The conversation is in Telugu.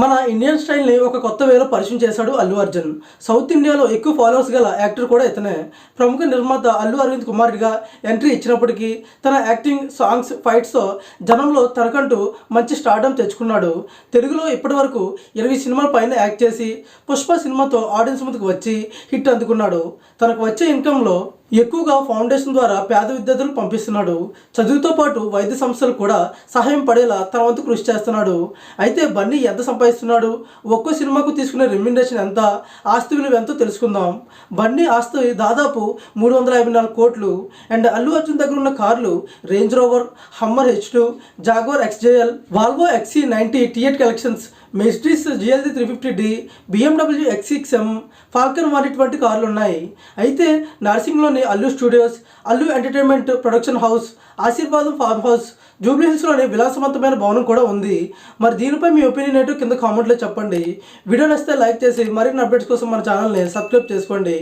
మన ఇండియన్ స్టైల్ని ఒక కొత్త వేలో పరిచయం చేశాడు అల్లు అర్జున్. సౌత్ ఇండియాలో ఎక్కువ ఫాలోవర్స్ గల యాక్టర్ కూడా ఇతనే. ప్రముఖ నిర్మాత అల్లు అరవింద్ కుమార్గా ఎంట్రీ ఇచ్చినప్పటికీ తన యాక్టింగ్ సాంగ్స్ ఫైట్స్తో జనంలో తనకంటూ మంచి స్టార్డమ్ తెచ్చుకున్నాడు. తెలుగులో ఇప్పటివరకు ఇరవై సినిమాల పైన యాక్ట్ చేసి పుష్ప సినిమాతో ఆడియన్స్ ముందుకు వచ్చి హిట్ అందుకున్నాడు. తనకు వచ్చే ఇన్కంలో ఎక్కువగా ఫౌండేషన్ ద్వారా పేద విద్యార్థులు పంపిస్తున్నాడు. చదువుతో పాటు వైద్య సంస్థలు కూడా సహాయం పడేలా తన వంతు కృషి చేస్తున్నాడు. అయితే బన్నీ ఎంత సంపాదిస్తున్నాడు? ఒక్కో సినిమాకు తీసుకునే రెమ్యునరేషన్ ఎంత? ఆస్తి విలువ ఎంతో తెలుసుకుందాం. బన్నీ ఆస్తి దాదాపు మూడు వందల యాభై నాలుగు కోట్లు. అండ్ అల్లు అర్జున్ దగ్గర ఉన్న కార్లు Range Rover Hummer H two Jaguar XJL Volvo XC ninety T eight collections Mercedes GLG three fifty D BMW X six M Falcon వంటి కార్లు ఉన్నాయి అయితే నర్సింగ్లోని Allu studios Allu entertainment production house Aashirvadam farm house జూబ్లీహిల్స్లోని విలాసవంతమైన భవనం కూడా ఉంది. మరి దీనిపై మీ ఒపీనియన్ ఏంటో కింద కామెంట్లో చెప్పండి. వీడియో నచ్చితే లైక్ చేసి మరిన్ని అప్డేట్స్ కోసం మన ఛానల్ని సబ్స్క్రైబ్ చేసుకోండి.